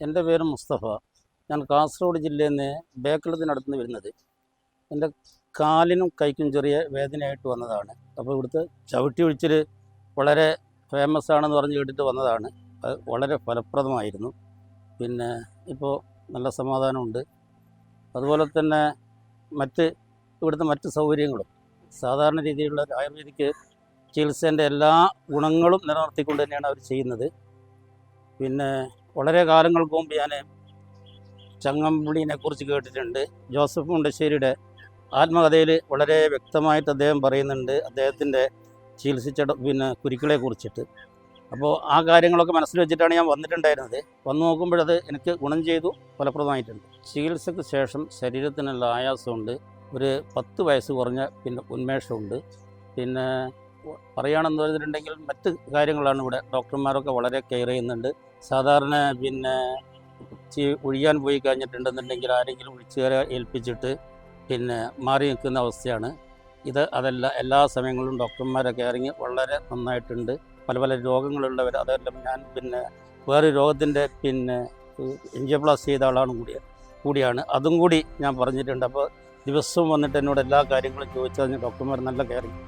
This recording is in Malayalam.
എന്റെ പേര് മുസ്തഫ. ഞാൻ കാസർഗോഡ് ജില്ലയിൽ നിന്ന് ബേക്കളത്തിനടുത്ത് വരുന്നത്. എന്റെ കാലിനും കൈക്കും ചെറിയ വേദനയായിട്ട് വന്നതാണ്. അപ്പോൾ ഇവിടുത്തെ ചവിട്ടി ഒഴിച്ചിൽ വളരെ ഫേമസ് ആണെന്ന് പറഞ്ഞ് കേട്ടിട്ട് വന്നതാണ്. അത് വളരെ ഫലപ്രദമായിരുന്നു. പിന്നെ ഇപ്പോൾ നല്ല സമാധാനമുണ്ട്. അതുപോലെ തന്നെ മറ്റ് ഇവിടുത്തെ മറ്റ് സൗകര്യങ്ങളും. സാധാരണ രീതിയിലുള്ള ആയുർവേദിക്ക് ആയുർവേദിക് ചികിത്സേന്റെ എല്ലാ ഗുണങ്ങളും നിലനിർത്തിക്കൊണ്ട് തന്നെയാണ് അവർ ചെയ്യുന്നത്. പിന്നെ വളരെ കാലങ്ങൾക്ക് മുമ്പ് ഞാൻ ചങ്ങമ്പുളിനെ കുറിച്ച് കേട്ടിട്ടുണ്ട്. ജോസഫ് മുണ്ടശ്ശേരിയുടെ ആത്മകഥയിൽ വളരെ വ്യക്തമായിട്ട് അദ്ദേഹം പറയുന്നുണ്ട് അദ്ദേഹത്തിന്റെ ചികിത്സിച്ച പിന്നെ കുരുക്കളെ കുറിച്ചിട്ട് അപ്പോൾ ആ കാര്യങ്ങളൊക്കെ മനസ്സിൽ വെച്ചിട്ടാണ് ഞാൻ വന്നിട്ടുണ്ടായിരുന്നത്. വന്നു നോക്കുമ്പോഴത് എനിക്ക് ഗുണം ചെയ്തു ഫലപ്രദമായിട്ടുണ്ട്. ചികിത്സയ്ക്ക് ശേഷം ശരീരത്തിനുള്ള ആയാസമുണ്ട്. ഒരു പത്ത് വയസ്സ് കുറഞ്ഞ പിന്നെ ഉന്മേഷമുണ്ട്. പിന്നെ പറയുകയാണെന്ന് പറഞ്ഞിട്ടുണ്ടെങ്കിൽ മറ്റ് കാര്യങ്ങളാണ് ഇവിടെ. ഡോക്ടർമാരൊക്കെ വളരെ കെയർ ചെയ്യുന്നുണ്ട്. സാധാരണ പിന്നെ ഒഴിയാൻ പോയി കഴിഞ്ഞിട്ടുണ്ടെന്നുണ്ടെങ്കിൽ ആരെങ്കിലും ഒഴിച്ചുകാരെ ഏൽപ്പിച്ചിട്ട് പിന്നെ മാറി നിൽക്കുന്ന അവസ്ഥയാണ്. ഇത് അതല്ല എല്ലാ സമയങ്ങളിലും ഡോക്ടർമാരൊക്കെ ഇറങ്ങി വളരെ നന്നായിട്ടുണ്ട്. പല പല രോഗങ്ങളുള്ളവർ അതെല്ലാം ഞാൻ പിന്നെ വേറെ രോഗത്തിന്റെ പിന്നെ എൻജിയോപ്ലാസ് ചെയ്ത ആളാണ് കൂടിയ കൂടിയാണ്. അതും കൂടി ഞാൻ പറഞ്ഞിട്ടുണ്ട്. അപ്പോൾ ദിവസവും വന്നിട്ട് എന്നോട് എല്ലാ കാര്യങ്ങളും ചോദിച്ചതിന് ഡോക്ടർമാർ നല്ല കെയറിങ്